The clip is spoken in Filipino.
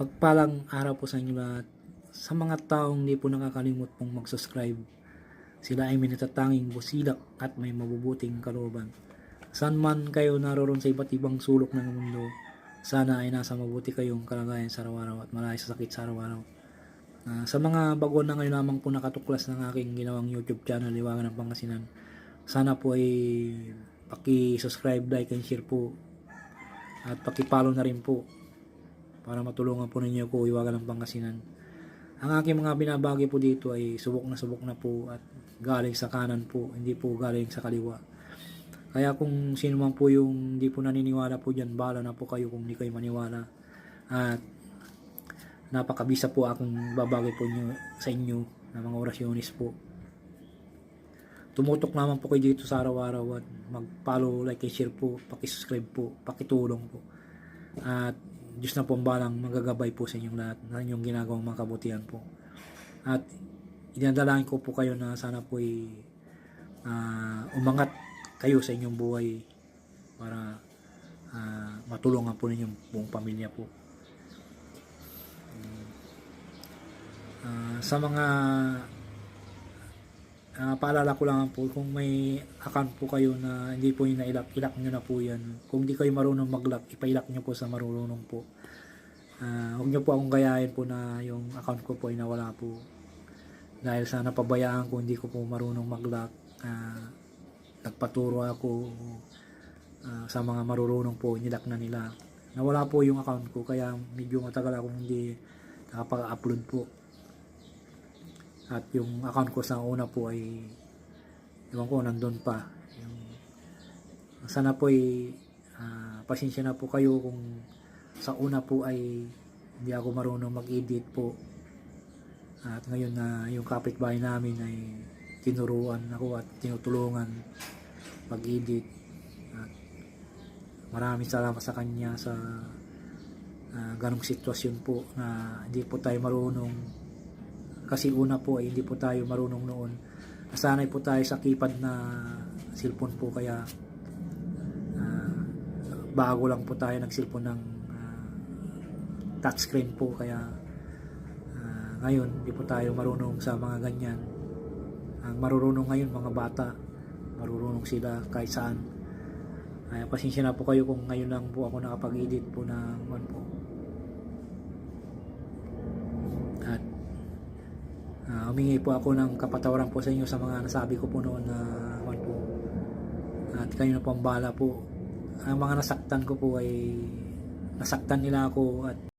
Pagpalang araw po sa inyo lahat. Sa mga taong hindi po nakakalimot pong mag-subscribe, sila ay may natatanging busilak at may mabubuting kalooban. Saan man kayo naroon sa iba't ibang sulok ng mundo, sana ay nasa mabuti kayong kalagayan sa araw-araw at malayo sa sakit sa araw-araw. Ah, sa mga bago na ngayon lamang po nakatuklas ng aking ginawang YouTube channel, Liwangan ng Pangasinan, sana po ay paki-subscribe, like, and share po at paki-follow na rin po para matulungan po ninyo ko iwagan ng Pangasinan. Ang aking mga binabagi po dito ay subok na subok na po at galing sa kanan po, hindi po galing sa kaliwa. Kaya kung sino man po yung hindi po naniniwala po dyan, bala na po kayo kung hindi kayo maniwala. At napakabisa po akong babagi po nyo, sa inyo ng mga orasyonis po. Tumutok naman po kayo dito sa araw-araw at mag-follow, like, and share po, pakisubscribe po, pakitulong po. At Diyos na po ang balang magagabay po sa inyong lahat na inyong ginagawang mga kabutihan po. At inadalain ko po kayo na sana po ay ah, umangat kayo sa inyong buhay para ah, matulungan po ninyong buong pamilya po. Ah, sa mga ah, paalala ko lang po kung may account po kayo na hindi po yung nailak, ilak nyo na po yan. Kung di kayo marunong mag-lock, ipailak nyo po sa marunong po. Ah, huwag nyo po akong gayahin po na yung account ko po ay nawala po. Dahil sa napabayaan ko, hindi ko po marunong mag-lock. Ah, nagpaturo ako ah, sa mga marurunong po, nilak na nila. Nawala po yung account ko, kaya medyo matagal akong hindi nakapag-upload po. At yung account ko sa una po ay ewan ko, nandun pa. Yung, sana po ay ah, pasensya na po kayo kung sa una po ay hindi ako marunong mag-edit po. At ngayon na yung kapitbahay namin ay tinuruan ako at tinutulungan mag-edit. At maraming salamat sa kanya sa ah, ganong sitwasyon po na hindi po tayo marunong kasi una po ay hindi po tayo marunong noon. Nasanay po tayo sa keypad na cellphone po kaya ah, bago lang po tayo nag-cellphone ng ah, touchscreen po kaya ah, ngayon hindi po tayo marunong sa mga ganyan. Ang marurunong ngayon mga bata, marurunong sila kahit saan. Ay, pasensya na po kayo kung ngayon lang po ako nakapag-edit po ng one po. At Ah, humingi po ako ng kapatawaran po sa inyo sa mga nasabi ko po noon na uh, po. At kayo na po ang bala po. Ang mga nasaktan ko po ay nasaktan nila ako at